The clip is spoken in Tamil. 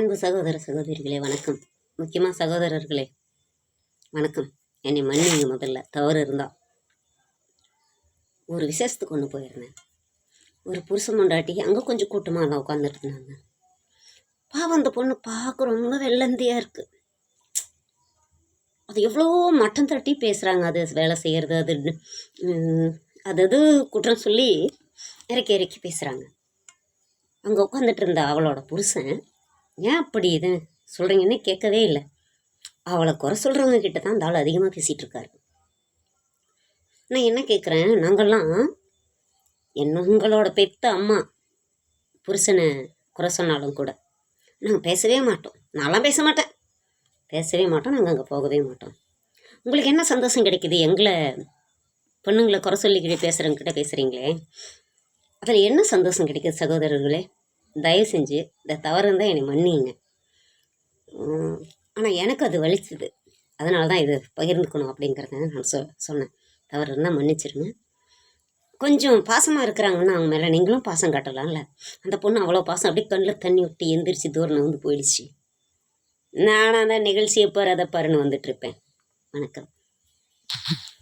அன்பு சகோதர சகோதரிகளே வணக்கம். முக்கியமாக சகோதரர்களே வணக்கம். என்னை மன்னிங்க முதல்ல தவறு இருந்தா. ஒரு விசேஷத்துக்கு ஒன்று போயிருந்தேன். ஒரு புருஷன் முண்டாட்டி அங்கே கொஞ்சம் கூட்டமாக தான் உட்காந்துட்டு இருந்தாங்க. பாவம் அந்த பொண்ணு பார்க்க ரொம்ப வெள்ளந்தியாக இருக்குது அது எவ்வளோ மட்டம் தட்டி பேசுகிறாங்க அது வேலை செய்கிறது அது அது அது குற்றம் சொல்லி இறக்கி இறக்கி பேசுகிறாங்க அங்கே உட்காந்துட்டு இருந்த அவளோட புருஷன் ஏன் அப்படி இது? சொல்கிறீங்கன்னு கேட்கவே இல்லை. அவளை குறை சொல்கிறவங்க கிட்ட தான் அந்த ஆள் அதிகமாக பேசிகிட்டு இருக்காரு. நான் என்ன கேட்குறேன் நாங்கள்லாம் என்ன உங்களோட பெத்த அம்மா புருஷனை குறை சொன்னாலும் கூட நாங்கள் பேசவே மாட்டோம். நான்லாம் பேச மாட்டேன். பேசவே மாட்டோம் நாங்கள் அங்கே போகவே மாட்டோம். உங்களுக்கு என்ன சந்தோஷம் கிடைக்குது? எங்களை பொண்ணுங்களை குறை சொல்லிக்கிட்டே பேசுகிறவங்கிட்ட பேசுகிறீங்களே அதில் என்ன சந்தோஷம் கிடைக்குது சகோதரர்களே? தயவு செஞ்சு இந்த தவறு இருந்தால் என்னை மன்னிங்க ஆனால் எனக்கு அது வலிச்சுது. அதனால தான் இது பகிர்ந்துக்கணும் அப்படிங்கிறத நான் சொ சொன்னேன். தவறு இருந்தால் மன்னிச்சிருங்க. கொஞ்சம் பாசமாக இருக்கிறாங்கன்னா அவங்க மேலே நீங்களும் பாசம் காட்டலாம்ல. அந்த பொண்ணு அவ்வளோ பாசம் அப்படியே கண்ணில் தண்ணி விட்டு எந்திரிச்சு தூரம் வந்து போயிடுச்சு. நானாக தான் நிகழ்ச்சியை பாரு அதை பாருன்னு வந்துட்டுருப்பேன் வணக்கம்.